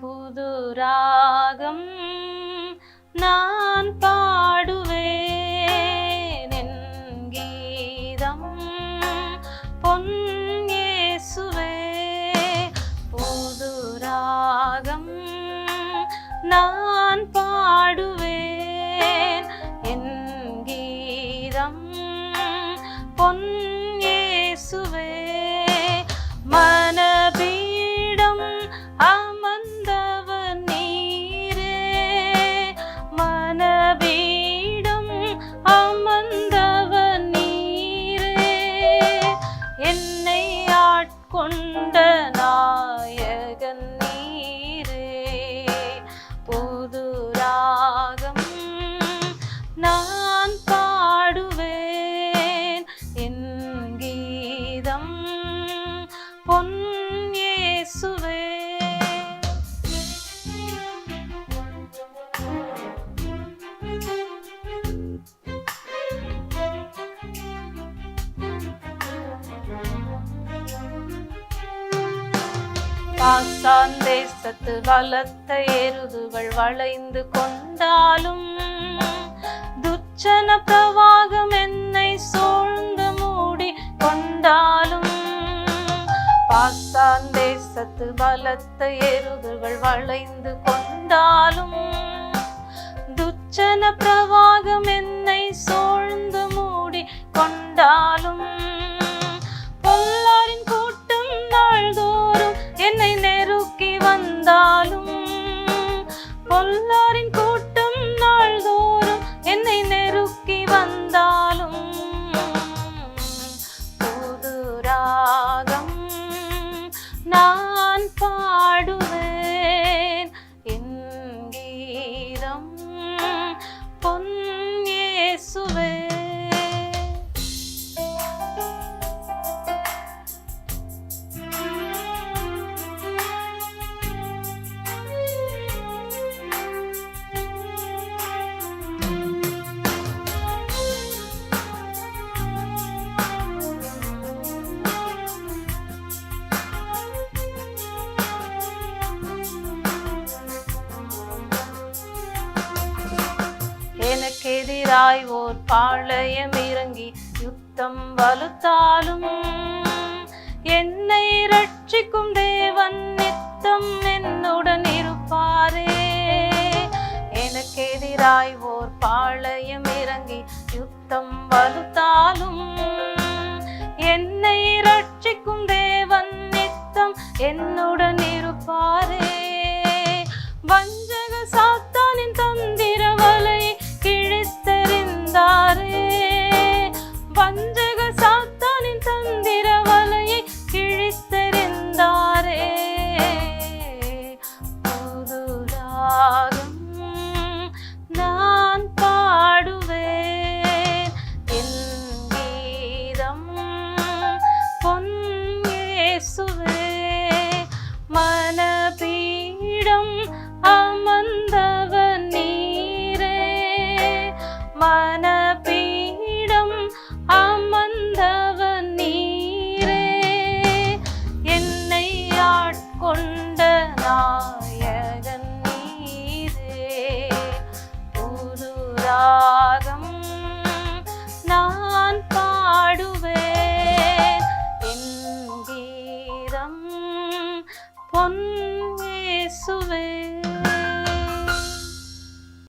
புது ராகம் நான் பாடுவேன் என் கீதம். பொன்னேசுவே புது ராகம் நான் பாடுவேன் என் கீதம். பொன்னேசுவே பாசான் தேசத்து வளர்த்த எருதுகள் வளைந்து கொண்டாலும் துச்சன பிரவாகம் என்னை சூழ்ந்து மூடி கொண்டாலும் பாசான் தேசத்து பலத்த எருதுகள் வளைந்து கொண்டாலும் துச்சன பிரவாகம் என்னை சூழ்ந்து மூடி கொண்டாலும் வந்தாலும் பொல்லாரின் கூட்டம் நாள்தோறும் என்னை நெருக்கி வந்தாலும் புது எனக்கு ஓர் பாளையம் இறங்கி யுத்தம் வலுத்தாலும் என்னை ரட்சிக்கும் தேவன் நித்தம் என்னுடன் இருப்பாரே. எனக்கு எதிராய் ஓர் பாளையம் ராகம் நான் பாடுவேன். என் கீதம் பொன் இயேசுவே